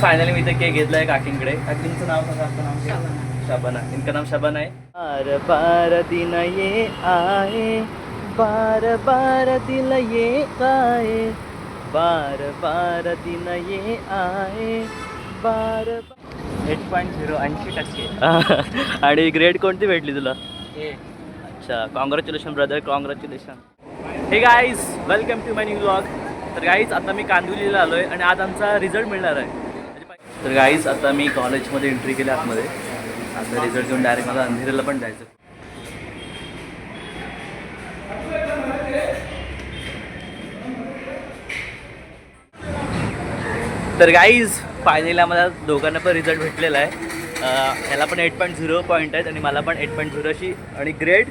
Finally मी इथे cake घेतलाय काकींकडे. काकींचं नाव सांगा आपलं नाव. काय? शबाना. इनका नाम शबाना आहे. बार बार दिन ये आए बार बार दिल ये आए बार बार दिन ये आए बार एट पॉईंट झिरो ऐंशी टक्के. आणि ग्रेड कोणती भेटली तुला? अच्छा congratulation brother congratulation hey guys welcome to my new blog तर गाईज आता मी कांदिवलीला आलो आहे आणि आज आमचा रिझल्ट मिळणार आहे. तर गाईज आता मी कॉलेजमध्ये एंट्री केली आतमध्ये. आता रिझल्ट घेऊन डायरेक्ट मला अंधेरीला पण जायचं. तर गाईज फायनली आम्हाला दोघांना पण रिझल्ट भेटलेला आहे. ह्याला पण एट पॉईंट झिरो पॉईंट आहेत आणि मला पण एट पॉईंट झिरोशी आणि ग्रेड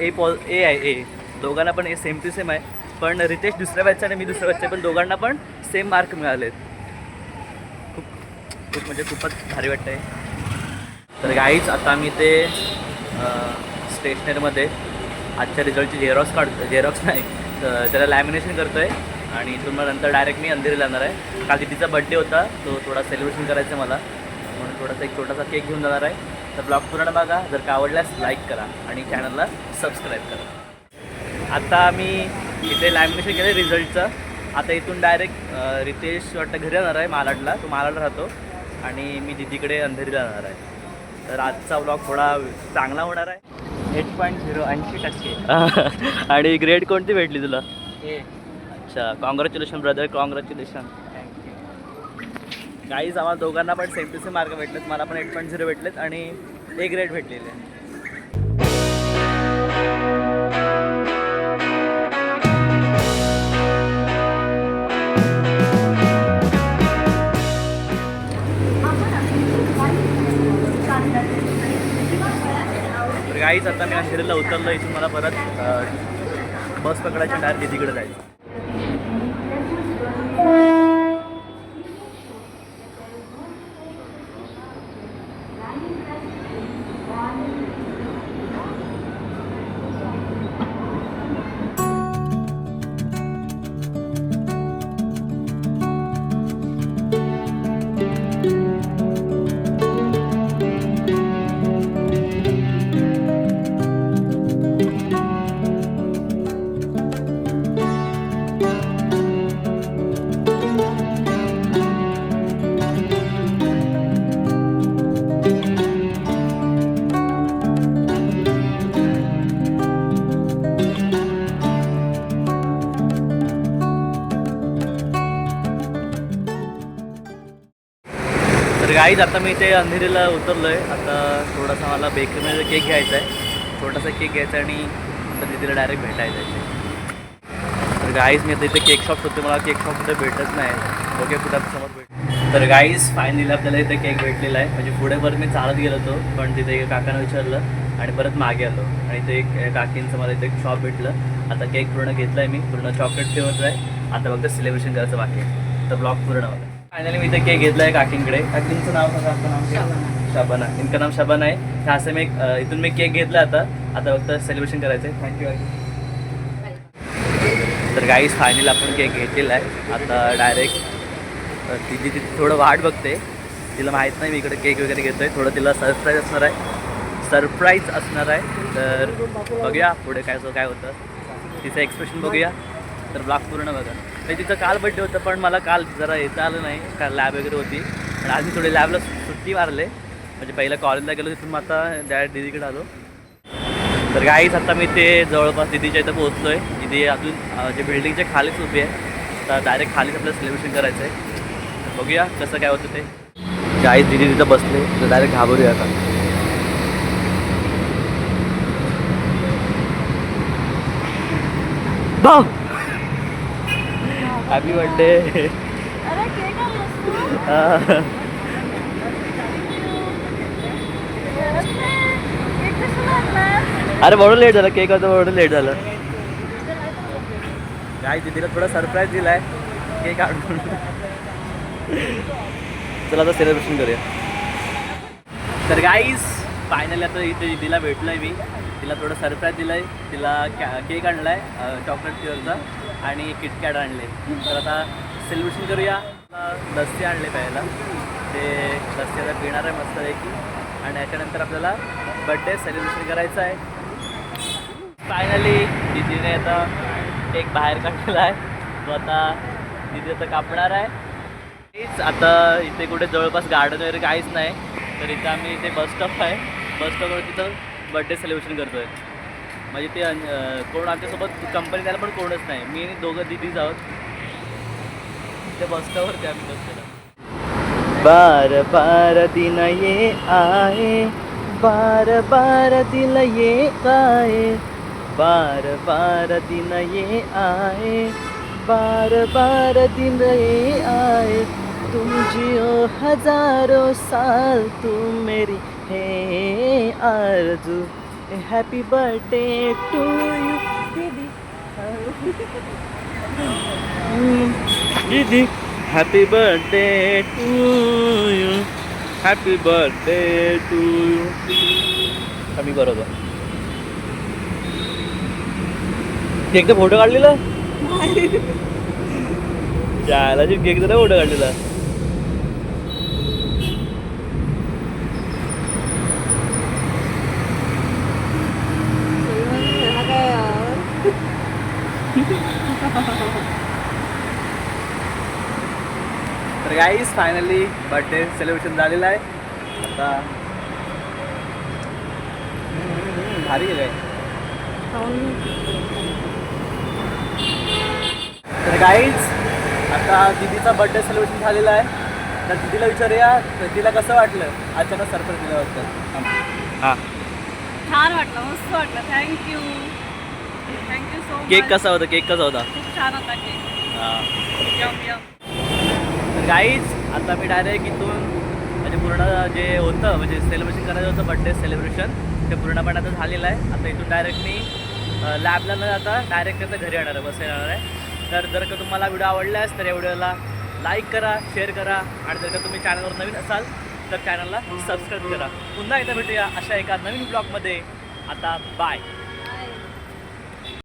ए पॉ ए आहे ए दोघांना पण ए सेम टू सेम आहे. पण रितेश दुसऱ्या बॅचचा आणि मी दुसऱ्या बॅचचा पण दोघांना पण सेम मार्क मिळालेत. आहेत खूप म्हणजे खूपच भारी वाटतं आहे तर गाईच आता मी ते स्टेशनरीमध्ये आजच्या रिझल्टची झेरॉक्स काढतो झेरॉक्स नाही तर त्याला लॅमिनेशन करतो आहे आणि इथून मग नंतर डायरेक्ट मी अंधेरी जाणार आहे. काल तिचा बड्डे होता तो थोडा सेलिब्रेशन करायचं आहे मला. म्हणून थोडासा एक छोटासा केक घेऊन जाणार आहे. तर ब्लॉग पूर्ण बघा. जर का आवडल्यास लाईक करा आणि चॅनलला सबस्क्राईब करा. आता मी इथे लॅमिनेशन केलं रिझल्टचं आता इथून डायरेक्ट रितेश वाटतं घरी जाणार आहे मालाडला. तो मालाड राहतो. आणि मी दिदीकडे अंधेरीला जाणार आहे. तर आजचा ब्लॉग थोडा चांगला होणार आहे. एट पॉईंट झिरो ऐंशी टक्के. आणि ग्रेड कोणती भेटली तुला? अच्छा कॉंग्रॅच्युलेशन ब्रदर कॉंग्रॅच्युलेशन गाईज आम्हाला दोघांना पण सेम टू सेम मार्क भेटलेत. मला पण एट पॉईंट झिरो भेटलेत आणि ए ग्रेड भेटलेले काहीच आता मी अंधेरीला उतरलो इथून मला परत बस पकडायची डायरेक्ट तिकडे जायचं. तर गाईज आता मी इथे अंधेरीला उतरलो आहे आता थोडासा मला बेकरीमध्ये केक घ्यायचा आहे छोटासा केक घ्यायचा आहे आणि आता तिथे डायरेक्ट भेटायचं आहे तर गाईज मी आता इथे केक शॉप होते. मला केक शॉप कुठे भेटत नाही. ओके कुठं समोर भेट तर गाईज फायनली आपल्याला इथे केक भेटलेला आहे. म्हणजे पुढे परत मी चालत गेलो होतो पण तिथे एका काकानं विचारलं आणि परत मागे आलो. आणि ते एक काकींचं मला इथे एक शॉप भेटलं. आता केक पूर्ण घेतला आहे मी. पूर्ण चॉकलेट फ्लेवरचा आहे आता फक्त सेलिब्रेशन करायचं बाकी आहे. तर ब्लॉग पूर्ण होता फायनली मी इथे केक घेतला आहे काकींकडे. काकींचं नाव सांगा आपलं नाव? शबाना. इनका नाम शबाना आहे. ह्या असं मी इथून मी केक घेतला आता. आता फक्त सेलिब्रेशन करायचं आहे थँक्यू तर गाईज फायनली आपण केक घेतलेला आहे. आता डायरेक्ट तिची तिथे थोडं वाट बघते. तिला माहीत नाही मी इकडे केक वगैरे घेतो आहे थोडं तिला सरप्राईज असणार आहे. सरप्राईज असणार आहे. तर बघूया पुढे काय काय होतं. तिचं एक्सप्रेशन बघूया. तर ब्लॉग पूर्ण बघा. नाही तिचं काल बड्डे होतं पण मला काल जरा येता आलं नाही काल लॅब वगैरे होती. पण आज मी थोडे लॅबला सुट्टी मारले. म्हणजे पहिलं कॉलेजला गेलो तिथून मग आता डायरेक्ट दिदीकडे आलो. तर गाईच आता मी ते जवळपास दिदीच्या इथं पोहोचलो आहे दिदी अजून जे बिल्डिंगच्या खालीच उभी आहे. तर डायरेक्ट खालीच आपल्याला सेलिब्रेशन करायचं आहे तर बघूया कसं काय होतं ते. गाईच दिदी तिथं बसले. तर डायरेक्ट घाबरूया आता. भाऊ! हॅपी बर्थडे अरे म्हणून लेट झालं. केक होतं म्हणून लेट झालं. काय दिदीला थोडा सरप्राईज दिलाय. केक आणून. चला आता सेलिब्रेशन करूया. तर गाईज फायनली आता इथे दिदीला भेटलोय मी. तिला थोडं सरप्राईज दिलंय. तिला कॅ केक आणलाय चॉकलेट फ्लेवरचा आणि किटकॅट आणले तर आता सेलिब्रेशन करूया. लस्सी आणले प्यायला. ते लस्सी आता पिणार आहे मस्तपैकी. आणि याच्यानंतर आपल्याला बड्डे सेलिब्रेशन करायचं आहे. फायनली दिदीने आता केक बाहेर काढलेला आहे तो आता दिदी आता कापणार आहे. तेच आता इथे कुठे जवळपास गार्डन वगैरे काहीच नाही. तर इथं आम्ही इथे बस स्टॉप आहे. बस स्टॉपवर तिथं बड्डे सेलिब्रेशन करतो आहे म्हणजे ते कोण आमच्यासोबत कंपनी द्यायला पण कोणच नाही. मी आणि दोघं दिदीच आहोत. त्या बस स्टॉपवरती आम्ही बसलेलो बार बार दिन ये आए बार बार दिन ये आए बार बार दिन ये आए बार बार दिन ये आए। तुम जियो हजारों साल तुम मेरी है आरज़ू। हैप्पी बर्थडे टू यू दीदी। दीदी happy birthday to you happy birthday to you कमी बरोबर केकचा फोटो काढलेला? जायला जी केकचा नाही फोटो काढलेला। तर गाईज फायनली बर्थडे सेलिब्रेशन झालेलं आहे. आता भारी आहे. काय खाऊन तर गाईज आता दिदीचा बर्थडे सेलिब्रेशन झालेला आहे. तर दिदीला विचारूया तर तिला कसं वाटलं? अचानक सरप्राईज दिल्याबद्दल. हां. छान वाटलं मस्त वाटलं. Thank you thank you so much cake कसा होता? केक कसा होता? खूप छान होता केक हां. गाईज आता मी डायरेक्ट इथून म्हणजे पूर्ण जे होतं म्हणजे सेलिब्रेशन करायचं होतं बड्डे सेलिब्रेशन ते पूर्णपणे आता झालेलं आहे. आता इथून डायरेक्ट मी लॅबला न जाता डायरेक्ट आता घरी येणार आहे बसायला येणार आहे. तर जर का तुम्हाला व्हिडिओ आवडल्यास तर या व्हिडिओला लाईक करा शेअर करा. आणि जर का तुम्ही चॅनलवर नवीन असाल तर चॅनलला सबस्क्राईब करा. पुन्हा एकदा भेटूया अशा एका नवीन ब्लॉगमध्ये आता बाय